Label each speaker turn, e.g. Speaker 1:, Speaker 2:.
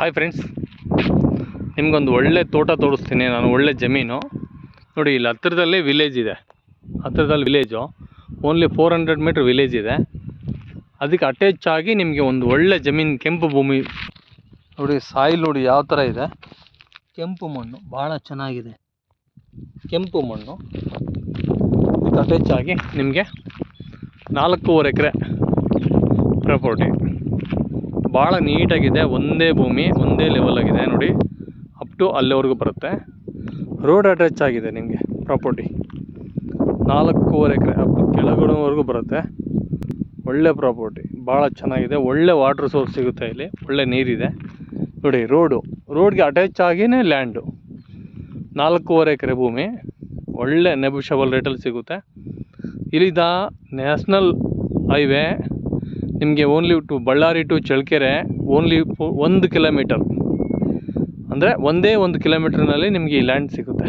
Speaker 1: Hi friends ನಿಮಗೊಂದು ಒಳ್ಳೆ ತೋಟ ತೋರಿಸ್ತೀನಿ. ನಾನು ಒಳ್ಳೆ ಜಮೀನು. ನೋಡಿ, ಇಲ್ಲಿ ಹತ್ತಿರದಲ್ಲೇ ವಿಲೇಜ್ ಇದೆ. ಹತ್ತಿರದಲ್ಲಿ village only four hundred metre village ಇದೆ. ಅದಕ್ಕೆ ಅಟ್ಯಾಚ್ ಆಗಿ ನಿಮಗೆ ಒಂದು ಒಳ್ಳೆ ಜಮೀನು, ಕೆಂಪು ಭೂಮಿ. ನೋಡಿ, ಸಾಯಿಲ್ ನೋಡಿ ಯಾವ ಥರ ಇದೆ. ಕೆಂಪು ಮಣ್ಣು ಭಾಳ ಚೆನ್ನಾಗಿದೆ. ಕೆಂಪು ಮಣ್ಣು. ಇದಕ್ಕೆ ಅಟ್ಯಾಚ್ ಆಗಿ ನಿಮಗೆ ನಾಲ್ಕೂವರೆ ಎಕರೆ ಪ್ರಾಪರ್ಟಿ ಭಾಳ ನೀಟಾಗಿದೆ, ಒಂದೇ ಭೂಮಿ, ಒಂದೇ ಲೆವೆಲ್ ಆಗಿದೆ ನೋಡಿ. ಅಪ್ ಟು ಅಲ್ಲಿವರೆಗೂ ಬರುತ್ತೆ. ರೋಡ್ ಅಟ್ಯಾಚ್ ಆಗಿದೆ ನಿಮಗೆ ಪ್ರಾಪರ್ಟಿ ನಾಲ್ಕೂವರೆ ಎಕರೆ ಅಪ್ ಕೆಳಗಡೆವರೆಗೂ ಬರುತ್ತೆ. ಒಳ್ಳೆ ಪ್ರಾಪರ್ಟಿ ಭಾಳ ಚೆನ್ನಾಗಿದೆ. ಒಳ್ಳೆ ವಾಟ್ರ್ ಸೋರ್ಸ್ ಸಿಗುತ್ತೆ ಇಲ್ಲಿ, ಒಳ್ಳೆ ನೀರಿದೆ. ನೋಡಿ ರೋಡು ರೋಡ್ಗೆ ಅಟ್ಯಾಚ್ ಆಗಿನೇ ಲ್ಯಾಂಡು ನಾಲ್ಕೂವರೆ ಎಕರೆ ಭೂಮಿ, ಒಳ್ಳೆ ನೆಬಿಷಬಲ್ ರೇಟಲ್ಲಿ ಸಿಗುತ್ತೆ. ಇಲ್ಲಿದ ನ್ಯಾಷನಲ್ ಹೈವೇ ನಿಮಗೆ only to Ballari to Challakere only ಒಂದು ಕಿಲೋಮೀಟರ್ ಅಂದರೆ ಒಂದೇ ಒಂದು ಕಿಲೋಮೀಟ್ರ್ನಲ್ಲಿ ನಿಮಗೆ ಈ ಲ್ಯಾಂಡ್ ಸಿಗುತ್ತೆ.